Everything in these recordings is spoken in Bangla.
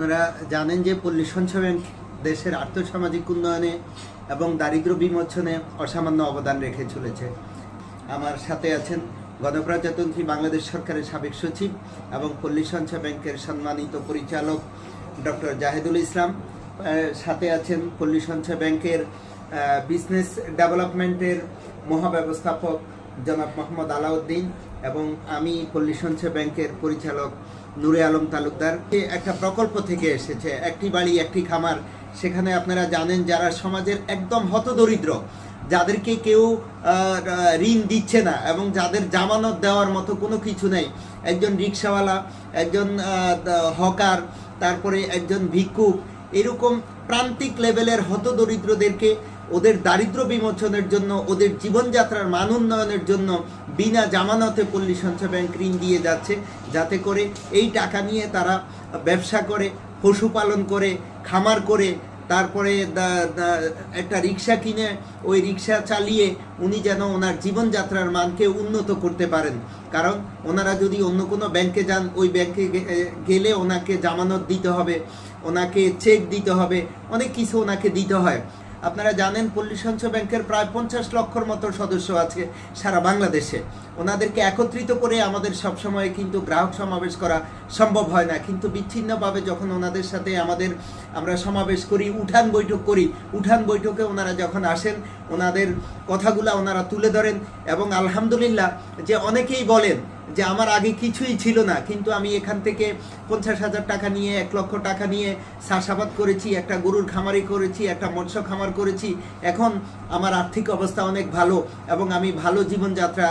আপনারা জানেন যে পল্লী সঞ্চয় দেশের আর্থসামাজিক উন্নয়নে এবং দারিদ্র বিমোচনে অসামান্য অবদান রেখে চলেছে। আমার সাথে আছেন গণপ্রজাতন্ত্রী বাংলাদেশ সরকারের সাবেক সচিব এবং পল্লী সঞ্চয় ব্যাংকের সম্মানিত পরিচালক ডক্টর জাহেদুল ইসলাম। সাথে আছেন পল্লী সঞ্চয় ব্যাংকের বিজনেস ডেভেলপমেন্টের মহাব্যবস্থাপক জনাব মোহাম্মদ আলাউদ্দিন। এবং আমি পল্লী সঞ্চয় ব্যাংকের পরিচালক নূরে আলম তালুকদার। একটা প্রকল্প থেকে এসেছে, একটি বাড়ি, একটি খামার। সেখানে আপনারা জানেন যারা সমাজের একদম হতদরিদ্র, যাদেরকে কেউ ঋণ দিচ্ছে না এবং যাদের জামানত দেওয়ার মতো কোনো কিছু নেই। একজন রিক্সাওয়ালা, একজন হকার, তারপরে একজন ভিক্ষুক এরকম প্রান্তিক লেভেলের হতদরিদ্রদেরকে ওদের দারিদ্র বিমোচনের জন্য, ওদের জীবনযাত্রার মান উন্নয়নের জন্য বিনা জামানতে পল্লী সঞ্চয় ব্যাংক ঋণ দিয়ে যাচ্ছে। যাতে করে এই টাকা নিয়ে তারা ব্যবসা করে পশুপালন করে, খামার করে, তারপরে একটা রিক্সা কিনে ওই রিক্সা চালিয়ে উনি যেন ওনার জীবনযাত্রার মানকে উন্নত করতে পারেন। কারণ ওনারা যদি অন্য কোনো ব্যাংকে যান, ওই ব্যাংকে গেলে ওনাকে জামানত দিতে হবে, ওনাকে চেক দিতে হবে, অনেক কিছু ওনাকে দিতে হয়। আপনারা জানেন পল্লী সঞ্চয় ব্যাংকের প্রায় পঞ্চাশ লক্ষর মতো সদস্য আছে সারা বাংলাদেশে। ওনাদেরকে একত্রিত করে আমাদের সবসময় কিন্তু গ্রাহক সমাবেশ করা সম্ভব হয় না। কিন্তু বিচ্ছিন্নভাবে যখন ওনাদের সাথে আমাদের আমরা সমাবেশ করি, উঠান বৈঠক করি, উঠান বৈঠকে ওনারা যখন আসেন, ওনাদের কথাগুলা ওনারা তুলে ধরেন এবং আলহামদুলিল্লাহ যে অনেকেই বলেন যে আমার আগে কিছুই ছিল না, কিন্তু আমি এখান থেকে পঞ্চাশ হাজার টাকা নিয়ে, এক লক্ষ টাকা নিয়ে চাষাবাদ করেছি, একটা গরুর খামারি করেছি, একটা মৎস্য খামার করেছি। এখন আমার আর্থিক অবস্থা অনেক ভালো এবং আমি ভালো জীবনযাত্রা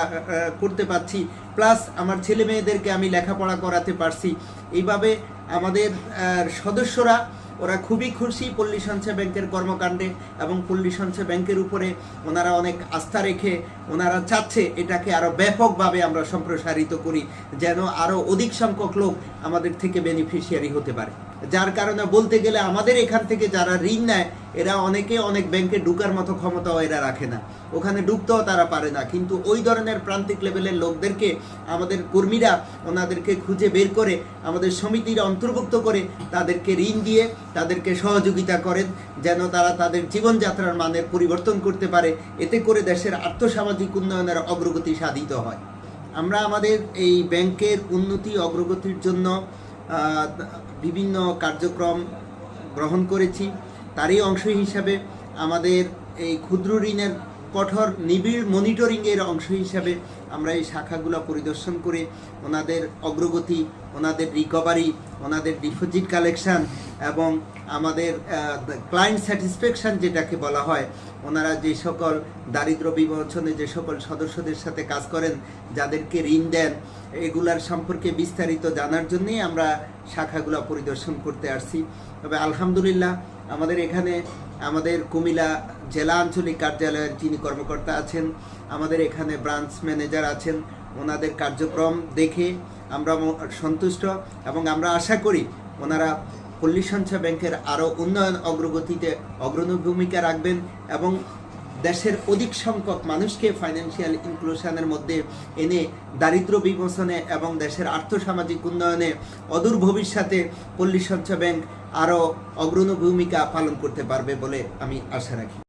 করতে পারছি। প্লাস আমার ছেলে মেয়েদেরকে আমি লেখাপড়া করাতে পারছি। এইভাবে আমাদের সদস্যরা ওরা খুবই খুশি পল্লী সঞ্চয় ব্যাংকের কর্মকাণ্ডে এবং পল্লী সঞ্চয় ব্যাংকের উপরে। ওনারা অনেক আস্থা রেখে ওনারা চাচ্ছে এটাকে আরও ব্যাপকভাবে আমরা সম্প্রসারিত করি, যেন আরও অধিক সংখ্যক লোক আমাদের থেকে বেনিফিশিয়ারি হতে পারে। যার কারণে বলতে গেলে আমাদের এখান থেকে যারা ঋণ নেয় এরা অনেকে অনেক ব্যাংকে ঢুকার মতো ক্ষমতাও এরা রাখে না। ওখানে ঢুকতেও তারা পারে না। কিন্তু ওই ধরনের প্রান্তিক লেভেলের লোকদেরকে, আমাদের কর্মীরা ওনাদেরকে খুঁজে বের করে, আমাদের সমিতির অন্তর্ভুক্ত করে তাদেরকে ঋণ দিয়ে তাদেরকে সহযোগিতা করেন, যেন তারা তাদের জীবনযাত্রার মানের পরিবর্তন করতে পারে। এতে করে দেশের আর্থসামাজিক উন্নয়নের অগ্রগতি সাধিত হয়। আমরা আমাদের এই ব্যাংকের উন্নতি, অগ্রগতির জন্য বিভিন্ন কার্যক্রম গ্রহণ করেছি। তারই অংশ হিসাবে আমাদের এই ক্ষুদ্র ঋণের কঠোর নিবিড় মনিটরিংয়ের অংশ হিসাবে আমরা এই শাখাগুলো পরিদর্শন করে ওনাদের অগ্রগতি, ওনাদের রিকভারি ওনাদের ডিপোজিট কালেকশন এবং আমাদের ক্লায়েন্ট স্যাটিসফ্যাকশন যেটাকে বলা হয়, ওনারা যে সকল দারিদ্র বিমোচনে যে সকল সদস্যদের সাথে কাজ করেন, যাদেরকে ঋণ দেন, এগুলার সম্পর্কে বিস্তারিত জানার জন্যই আমরা শাখাগুলো পরিদর্শন করতে আসছি। তবে আলহামদুলিল্লাহ আমাদের এখানে আমাদের কুমিলা জেলা আঞ্চলিক কার্যালয়ের যিনি কর্মকর্তা আছেন, আমাদের এখানে ব্রাঞ্চ ম্যানেজার আছেন, ওনাদের কার্যক্রম দেখে আমরা সন্তুষ্ট এবং আমরা আশা করি ওনারা পল্লী সঞ্চয় ব্যাংকের আরও উন্নয়ন অগ্রগতিতে অগ্রণী ভূমিকা রাখবেন এবং দেশের অধিক সংখ্যক মানুষকে ফাইন্যান্সিয়াল ইনক্লুশনের মধ্যে এনে দারিদ্র বিমোচনে এবং দেশের আর্থসামাজিক উন্নয়নে অদূর ভবিষ্যতে পল্লী সঞ্চয় ব্যাংক আরও অগ্রণী ভূমিকা পালন করতে পারবে বলে আমি আশা রাখি।